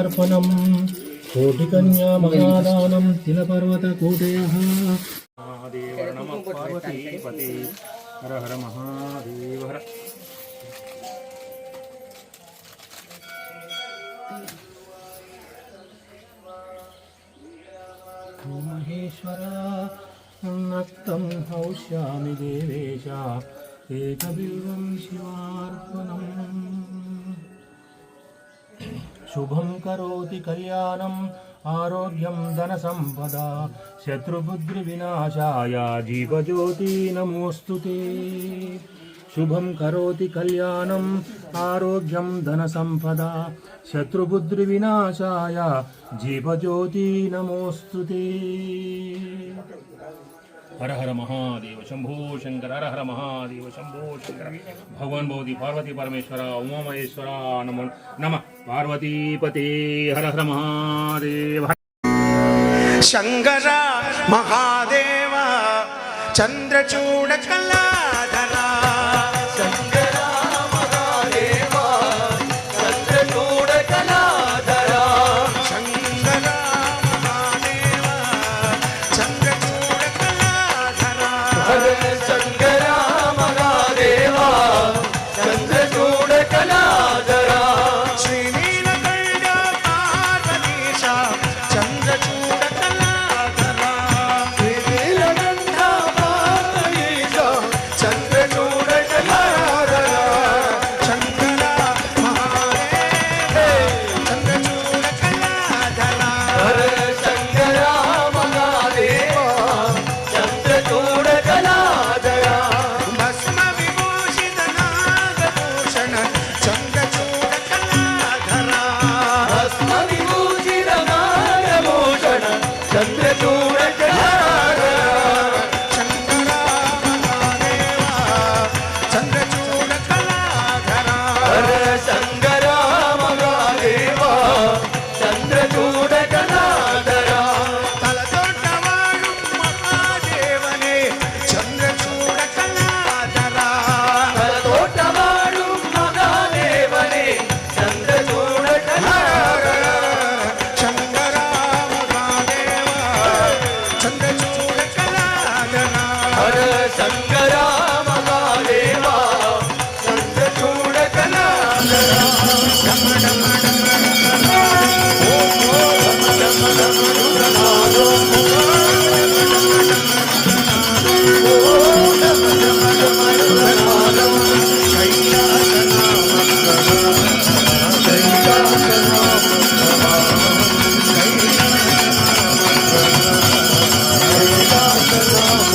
महार्पणम् कोटिकन्यामहादानं तिलपर्वतकूटयः। महादेव नमः पार्वतीपते। हर हर महादेव हर। नक्तं हौष्यामि शिवार्पणम्। शुभं करोति कल्याणम्, आरोग्यं धनसम्पदा, शत्रुबुद्धिविनाशाय जीवज्योति नमोऽस्तु ते। शुभं करोति कल्याणम्, आरोग्यं धनसम्पदा, शत्रुबुद्धिविनाशाय जीवज्योति नमोऽस्तु ते। हर हर महादेव शंभो शंकर, हर हर महादेव शंभो शंकर। भगवान बोधि पार्वती परमेश्वरा उमा महेश्वरा नमो नमः। పార్వతీపతే హర హర మహాదేవ శంకర మహాదేవ చంద్రచూడ కళాధర శంకర మహాదేవ చంద్రచూడ కళాధర శ్రీనీలకంఠ verdura. संग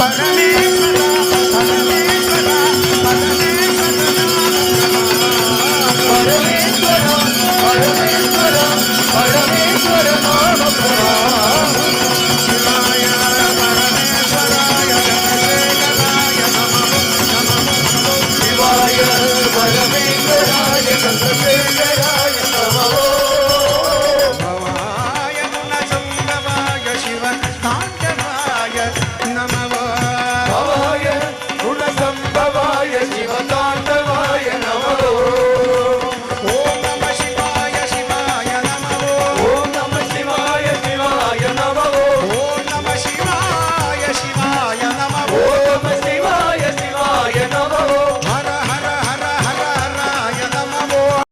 Yeah.